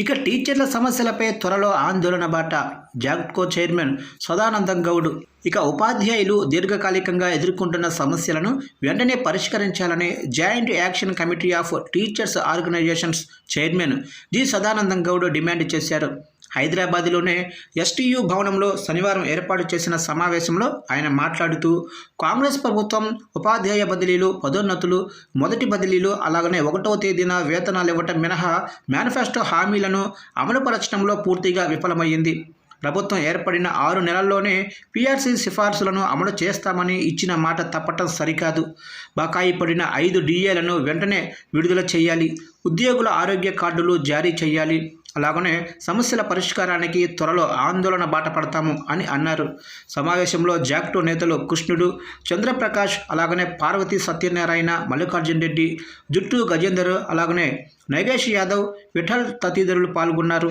ఇక టీచర్ల సమస్యలపై త్వరలో ఆందోళన బాట. జాగ్కో చైర్మన్ సదానందం గౌడ్. ఇక ఉపాధ్యాయులు దీర్ఘకాలికంగా ఎదుర్కొంటున్న సమస్యలను వెంటనే పరిష్కరించాలని joint action committee of teachers organisations chairman G Sadanandam Goud demand చేశారు. హైదరాబాద్లోనే ఎస్టీయూ భవనంలో శనివారం ఏర్పాటు చేసిన సమావేశంలో ఆయన మాట్లాడుతూ కాంగ్రెస్ ప్రభుత్వం ఉపాధ్యాయ బదిలీలు పదోన్నతులు మొదటి బదిలీలు అలాగనే ఒకటవ తేదీన వేతనాలు ఇవ్వటం మినహా మేనిఫెస్టో హామీలను అమలుపరచడంలో పూర్తిగా విఫలమైంది ప్రభుత్వం ఏర్పడిన ఆరు నెలల్లోనే పీఆర్సీ సిఫార్సులను అమలు చేస్తామని ఇచ్చిన మాట తప్పటం సరికాదు. బకాయి పడిన ఐదు డిఏలను వెంటనే విడుదల చేయాలి. ఉద్యోగుల ఆరోగ్య కార్డులు జారీ చేయాలి. అలాగనే సమస్యల పరిష్కారానికి త్వరలో ఆందోళన బాట పడతాము అని అన్నారు. సమావేశంలో జాక్టో నేతలు కృష్ణుడు చంద్రప్రకాష్ అలాగనే పార్వతి సత్యనారాయణ మల్లికార్జున్ రెడ్డి జుట్టు గజేందర్ అలాగనే నగేష్ యాదవ్ విఠల్ తదితరులు పాల్గొన్నారు.